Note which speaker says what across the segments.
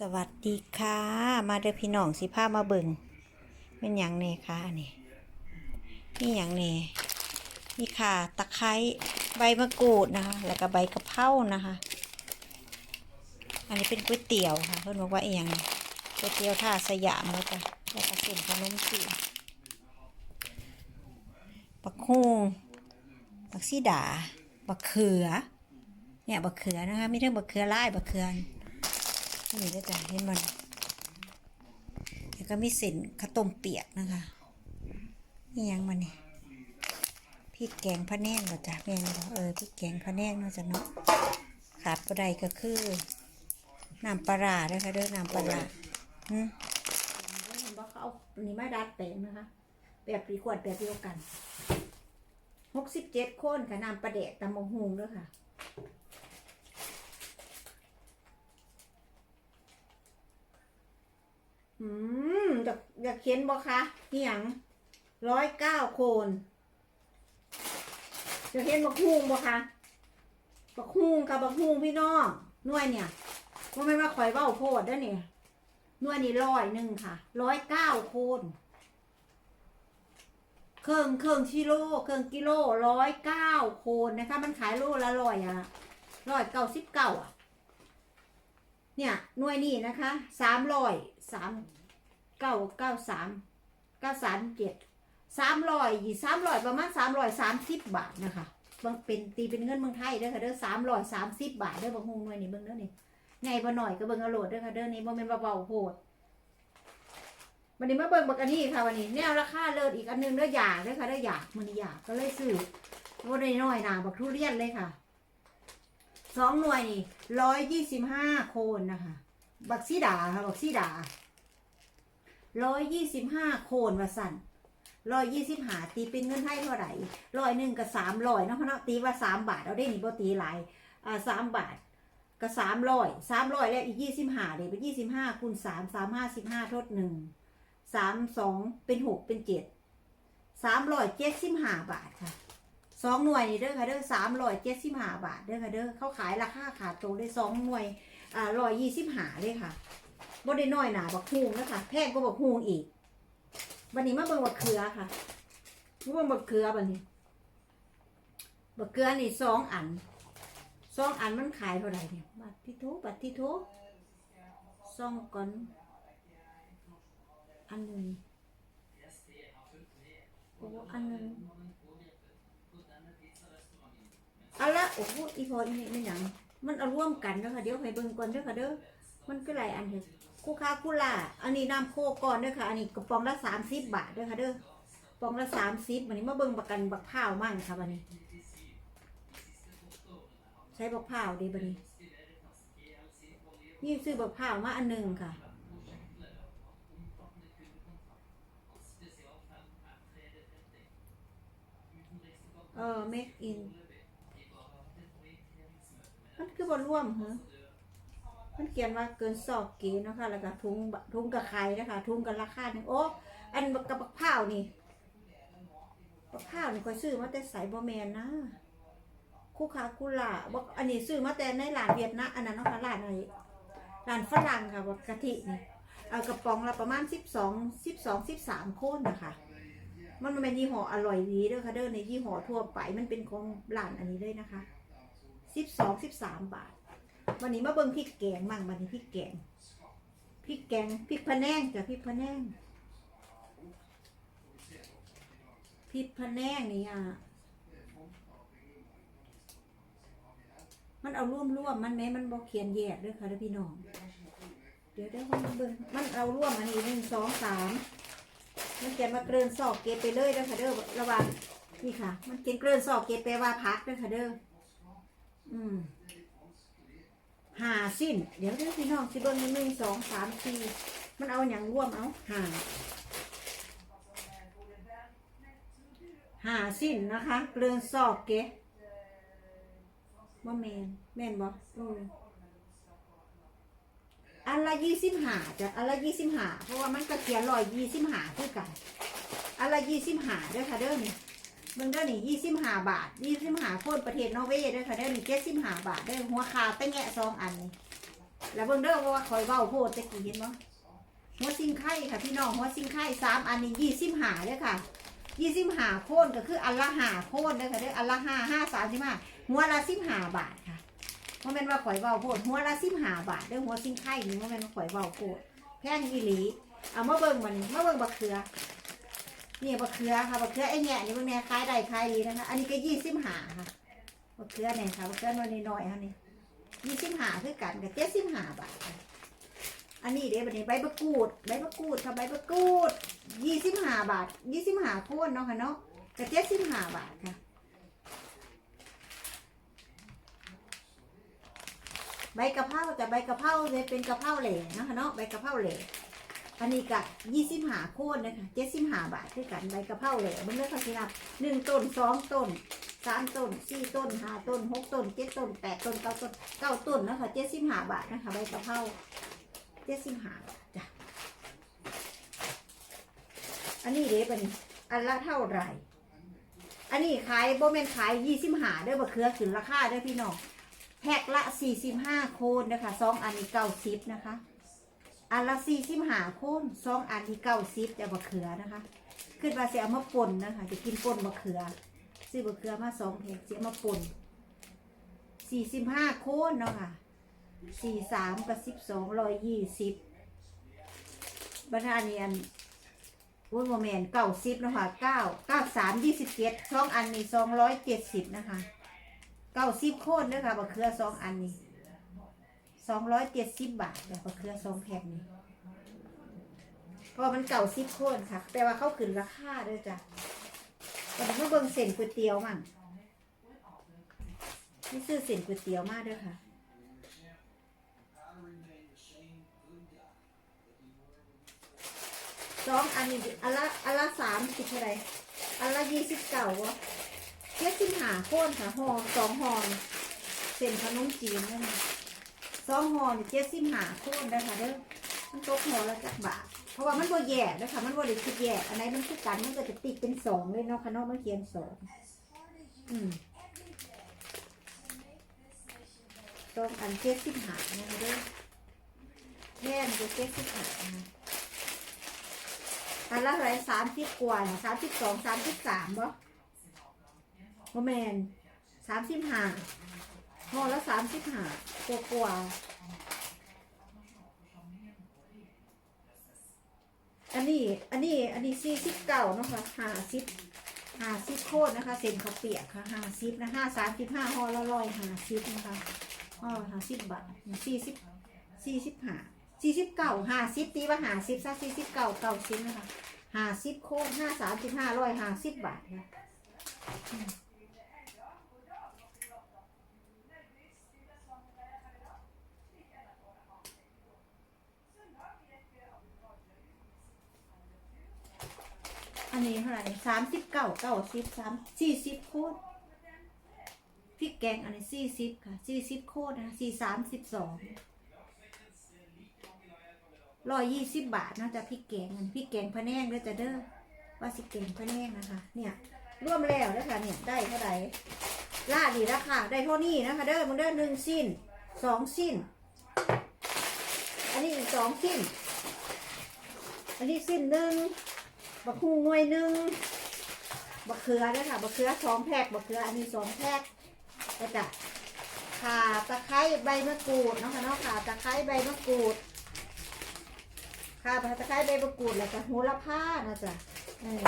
Speaker 1: สวัสดีค่ะ มาเด้อพี่น้องสิพามาเบิ่งเป็นหยังเน่คะนี่นี่หยังเนนี่ค่ะตะไคร้ใบมะกรูดนะคะ แล้วก็ใบกะเพรานะคะ อันนี้เป็นก๋วยเตี๋ยวค่ะ เพื่อนบอกว่าเอียงก๋วยเตี๋ยวท่าสยามแล้วก็แล้วก็เส้นขนมจีนบักฮุงบักซีดาบักเขือ เนี่ยบักเขือนะคะไม่ใช่บักเขือไลายบักเขือ นี่ก็จะเห็นมันแล้วก็มีเส้นข้าวต้มเปียกนะคะ นี่ยังมันนี่พริกแกงพะแนงก็จ้ะแม่นเออพริกแกงพะแนงเนาะจ้ะเนาะขาดบ่ไดก็คือน้ำปลาร้าเด้อค่ะเด้อน้ำปลาร้าหืม
Speaker 2: เห็นว่าเขาเอานนี้มาดัดแปลงนะคะแบบปีขวดแบบเดียวกันหกสิบเจ็ดคนค่ะน้ำปลาแดกตำมงหุงด้วยค่ะ อืม อยากเขียนบ่คะนี่ยงร้อยเก้าโคนอยากเขียนบักฮุงบ่คะบักฮุงกับบักฮุงพี่น้องน่วยเนี่ยว่าไม่ว่าข่อยเบ้าโพดเด้อเนี่ยน่วยนี่ร้อยหนึ่งค่ะร้อยเก้าโคนเครื่องเครื่องชิโลเครื่องกิโลร้อยเก้าโคนนะคะ มันขายโลละร้อยอะร้อยเก้าสิบเก้าอะเนี่ยหน่วยนี่นะคะสามร้อยสาม เก้าเก้าสามเก้าสามเจ็ดสามร้อยยี่สามร้อยประมาณสามร้อยสามสิบบาทนะคะบางเป็นตีเป็นเงินเมืองไทยเด้อค่ะเด้อสามร้อยสามสิบบาทเด้อบางฮงหน่วยนี่เบิ่งเด้อนี่ไงบ่หน่อยก็เบิ่งเอาโหลดเด้อค่ะเด้อนี่บ่แม่นเบาๆโพดวันนี้มาเบิ่งบักอันนี้ค่ะวันนี้แนวราคาเลิศอีกอันหนึงเด้ออยากเด้อค่ะเด้ออยากมันอยากก็เลยซื้อว่ได้น้อยหนาบักทุเรียนเลยค่ะสองหน่วยนี่ร้อยยี่สิบห้าโคนนะคะ บักซีดาค่ะบักซีดา ร้อยยี่สิบห้าโคนว่าสั่นร้อยยี่สิบหาตีเป็นเงินไทยเท่าไหร่ร้อยหนึ่งกับสามร้อยเนาะเพราะเนาะตีว่าสามบาทเอาได้หนี่บ่ตีหลายอ่าสามบาทก็สามร้อยสามร้อยแล้วอีกยี่สิบห้าเลยเป็นยี่สิบห้าคูณสามสามห้าสิบห้าทดหนึ่งสามสองเป็นหกเป็นเจ็ดสามร้อยเจ็ดสิบห้าบาทค่ะสองหน่วยนี่เด้อค่ะเด้อสามร้อยเจ็ดสิบห้าบาทเด้อค่ะเด้อเขาขายราคาขาดตรงได้สองหน่วยอ่าร้อยยี่สิบห้าเลยค่ะ บ่ได้น้อยหนาบักฮวงนะคะแพงก็บักฮวงอีกบันนี้มาเบิ่งบักเขือค่ะมาเบิ่งบักเขือบันนี้บักเขือนี่สองอันสองอันมันขายเท่าไหร่เนี่ยบัตรที่โทบัตรที่โทซองก่อนอันหนึ่งโอ้อันหนึ่งเอาละโอ้โหอีพออีนี่มันหยังมันเอาร่วมกันเด้อค่ะเดี๋ยวให้เบิ่งก่อนเด้อค่ะเด้อ มันก็หลายอันเด้อคู่ค้าคู่ล่าอันนี้น้ำโคก่อนเด้อค่ะ อันนี้กระป๋องละสามสิบบาทเด้อค่ะเด้อปองละสามสิบวันนี้มาเบิ่งประกันบักพ้าวมั่งค่ะวันนี้ ใช้บักพ้าวดีบันนี้ นี่ซื้อบักพ้าวมาอันหนึ่งค่ะเออ make in มันคือบอร่วมเหรอ มันเขียนว่าเกินสอบเกณฑ์เนะคะ แล้วก็ทุงทุงกับไข่นะคะ ทุงกับราคาหนึ่งโอ้อันกับบักพร้าวนี่บักพร้าวนี่คอยซื้อมาแต่ใส่บอแมนนะคู่ค้าคู่ล่าบอันนี้ซื้อมาแต่ในร้านเวียดนามอันนั้นนะคะร้านอะไรร้านฝรั่งค่ะบักกะทินี่เอากระป๋องละประมาณสิบสองสิบสองสิบสามโคนนะคะมันมันเป็นยี่ห้ออร่อยดีเด้อค่ะเด้อในยี่ห้อทั่วไปมันเป็นของร้านอันนี้เลยนะคะสิบสองสิบสามบาท วันนี้มาเบิ่งพริกแกงมั่งวันนี้พริกแกงพริกแกงพริกพะแนงกับพริกพะแนงพริกพะแนงนี่อะมันเอาร่วมร่วมๆมันแม้มันบอกเขียนแยกด้อค่ะพี่น้อง เดี๋ยวเดี๋ยวมันเบิ่งมันเอาร่วมอันนี้หนึ่งสองสามมันเขียนมาเกินสอกเกตไปเลยด้อค่ะเด้อระวังนี่ค่ะ มันเขียนเกินสอกเกตแปว่าพักด้อค่ะเด้ออืม หาสิ้น เดี๋ยวเด้อพี่น้องสิเบิ้งหนึ่งสองสามสี่มันเอาอย่างร่วมเอาหาหาสิ้นนะคะเกลือนสอกเกตว่แมนแมนบ่อืมอันละยี่สิบหาจ้ะอันละยี่สิบหาเพราะว่ามันก็เขียนรอยยี่สิบหาคือกันอันละยี่สิบหาเด้อค่ะเด้อนี่ เบิ่งเด้อนี่ยี่สิบหาบาทยี่สิบหาโคนประเทศนอร์เวย์ด้อค่ะเด้อนี่เจ็ดสิบหาบาทเด้หัวคาไปแงะซองอันนี่แล้วเบิ่งเด้อว่าคอยเว้าโพดตะกี้เห็นบ่หัวซิงไข่ค่ะพี่น้องหัวซิงไข่สามอันนี้ยี่สิบห้าเด้ค่ะยี่สิบห้าโคนก็คืออันละห้าโคนเด้ค่ะเด้ออันละห้าห้าสามสิบห้าหัวละสิบห้าบาทค่ะเพราะแม่นว่าข่อยเว้าโพดหัวละสิบห้าบาทเด้อหัวซิงไข่นี่เพราะแม่นว่าข่อยเว้าโพดแพงอีหลีเอามาเบิ่งมันมาเบิ่งบักเขือ นี่บักเขือค่ะบักเขือไอ้แง่นี่เบิ่งแน่ขายได้ายดีนะคะ อันนี้ก็ยี่สิบหาค่ะบักเขือเนี่ยค่ะบักเขือน้อยน้อยๆค่ะนี่ยี่สิบหาคือกันกับเจ็ดสิบหาบาทอันนี้เดี๋ยวบันนี้ใบมะกรูดใบมะกรูดค่ะใบมะกรูดยี่สิบหาบาทยี่สิบหาโคนเนาะค่ะเนาะกับเจ็ดสิบหาบาทค่ะใบกะเพราแต่ใบกะเพราเลยเป็นกะเพราเหล่เนาะค่ะเนาะใบกะเพราเหล่ อันนี้กับยี่สิบห้าโคนนะคะเจ็ดสิบห้าบาทคือกันใบกะเพราเหล่มันเลือกค่ะพี่นับหนึ่งต้นสองต้นสามต้นสี่ต้นห้าต้นหกต้นเจ็ดต้นแปดต้นเก้าต้นเก้าต้นนะคะเจ็ดสิบห้าบาทนะคะใบกะเพราเจ็ดสิบห้าบาทจ้ะอันนี้เด้เป็นอันละเท่าไหร่ อันนี้ขายโบแมนขายยี่สิบห้าด้อบะเขือขึ้นราคาด้อพี่น้องแพ็คละสี่สิบห้าโคนนะคะสองอันนี้เก้าสิบนะคะ อันละสี่สิบห้าโคนสองอันนี้เก้าสิบจะบะเขือนะคะขึ้นมาเสียเอามาป่นนะคะ จะกินป่นบะเขือซื้อบะเขือมาสองแผ่นเสียมาป่นสี่สิบห้าโคนเนาะค่ะสี่สามกับสิบสองร้อยยี่สิบบรรดาเนียนวุ้นโมเมนเก้าสิบเนาะค่ะเก้าเก้าสามยี่สิบเจ็ดสองอันนี้สองร้อยเจ็ดสิบนะคะเก้าสิบโคนเด้อค่ะบะเขือสองอันนี้ สองร้อยเจ็ดสิบบาทแต่บะเขือสองแผ่นนี้พราะมันเก่าสิบโคนค่ะ แต่ว่าเขาขึ้นราคาด้วยจ้ะวันนี้มาเบิ่งเส้นก๋วยเตี๋ยวมั่งนี่ซื้อเส้นก๋วยเตี๋ยวมาเด้วยค่ะ สองอันนี้อันละอันละสามสิบเท่าไรอันละยี่สิบเก้าวะเจ็ดสิบห้าโคนค่ะห่อสองห่อเส้นขนมจีนนั่นน่ะ สองห่อนี่เจ็ดสิบห้าคนได้ค่ะเด้อมันตกห่อละจักบาทเพราะว่ามันบ่แย่นะคะมันบ่ได้คิดแย่อันไหนมันคือกันมันก็จะติดเป็นสองเลยเนาะค่ะเนาะมันเขียนสองอืมต้องอันเจ็ดสิบห้านะคะเด้อแค่นจะเจ็ดสิบห้านะอันละไรสามสิบกว่าสามสิบสองสามสิบสามบ่โมแมนสามสิบห้า ห่อละสามสิบห้ากว่ากว่าอันนี้อันนี้อันนี้สี่สิบเก้านะคะห้าสิบห้าสิบโคตรนะคะ เส้นข้าวเปียกค่ะห้าสิบนะห้าสามสิบห้าห่อละร้อยห้าสิบนะคะห่อห้าสิบบาทสี่สิบสี่สิบห้าสี่สิบเก้าห้าสิบตีว่าห้าสิบซะสี่สิบเก้าเก้าสิบนะคะห้าสิบโคตรห้าสามสิบห้าร้อยห้าสิบบาทค่ะ อันนี้เท่าไหร่สามสิบเก้าเก้าสิบสามสี่สิบโคตรพริกแกงอันนี้สี่สิบค่ะสี่สิบโคตรนะสี่สามสิบสองร้อยยี่สิบบาทนาะจะพริกแกงพริกแกงพะแนงเด้อจะเด้อว่าสิแกงพะแนงนะคะ เนี่ยรวมแล้วนะคะเนี่ยได้เท่าไหร่ล่าดีราคาได้เท่านี้นะคะเด้อมันเด้อหนึ่งสิ้นสองสิ้น อันนี้อีกสองสิ้น อันนี้สิ้นหนึ่ง บักฮูงวยหนึ่งบักเขือเด้อค่ะบักเขือสองแพ็คบักเขืออันนี้สองแพ็คก็จะข่าตะไคร้ใบมะกรูดนะค่ะเนาะข่าตะไคร้ใบมะกรูดค่ะผัดตะไคร้ใบมะกรูดแล้วก็โหระพานะจ๊ะเออ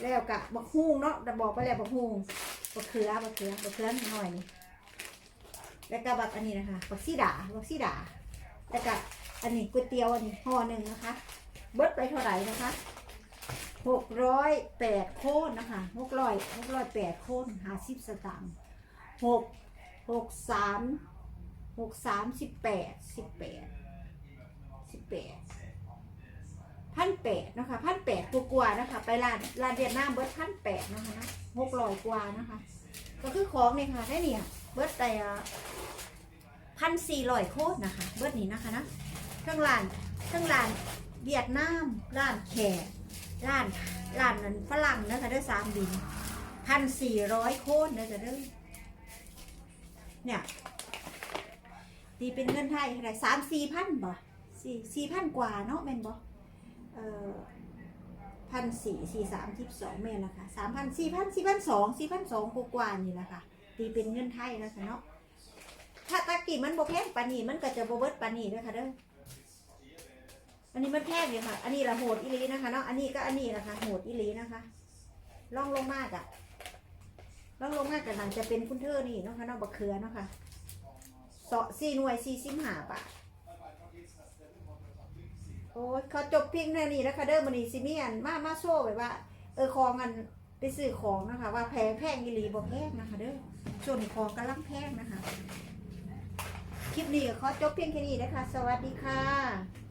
Speaker 2: แล้วกะบักฮุ้งเนาะแต่บอกไปแล้วบักฮุ้งบักเขือบักเขือบักเขือหน่อยนี่แล้วก็บักอันนี้นะคะบักซีดาบักซีดาแล้วก็อันนี้ก๋วยเตี๋ยวอันนี้ห่อหนึ่งนะคะ เบิดไปเท่าไหร่นะคะ หกร้อยแปดโคนนะคะหกร้อยหกร้อยแปดโคนหาสิบสตางค์หกหกสามหกสามสิบแปดสิบแปดสิบแปดพันแปดนะคะพันแปดกว่าๆนะคะ ไปร้านร้านเวียดนาเบิร์ดพันแปดนะคะนะหกร้อยกว่านะคะ ก็คือของเนี่ยค่ะได้เนี่ยเบิร์ดแต่พันสี่ร้อยโคตรนะคะ เบิร์ดนี้นะคะนะทั้งร้านทั้งร้านเวียดนามร้านแขก ร้านร้านนั้นฝรั่งนะคะได้สามบินพันสี่ร้อยโคตรนะคะเด้อเนี่ยตีเป็นเงินไทยเท่าไหร่สามสี่พันบ่สี่สี่พันกว่าเนาะแม่นบ่เอ่อพันสี่สี่สามสิบสองแม่นะคะสามพันสี่พันสี่พันสองสี่พันสองกว่านี่แหละค่ะตีเป็นเงินไทยนะคะเนาะถ้าตะกี้มันบ่แพงปานีมันก็จะบ่เบิดปานีเด้อค่ะเด้อ อันนี้มันแพงเลยค่ะ อันนี้ละโหดอีลีนะคะเนาะ อันนี้ก็อันนี้นะคะโหดอีลีนะคะ ล่องลงมากอะล่องลงมากกับหนังจะเป็นคุณเธอนี่นะคะเนาะบักเขือเนาะค่ะเสาะสี่หน่วยสี่สิบห้าบาทโอ้ยเขาจบเพียงเท่นี้แล้วค่ะเด้อมันนี่ซิเมียนมามาโซ่แบบว่า เออของกันไปซื้อของนะคะ ว่าแพงแพงอีลีบ่แพงนะคะ เด้อส่วนของกำลังแพงนะคะ คลิปนี้ก็ขอจบเพียงแค่นี้นะคะ สวัสดีค่ะ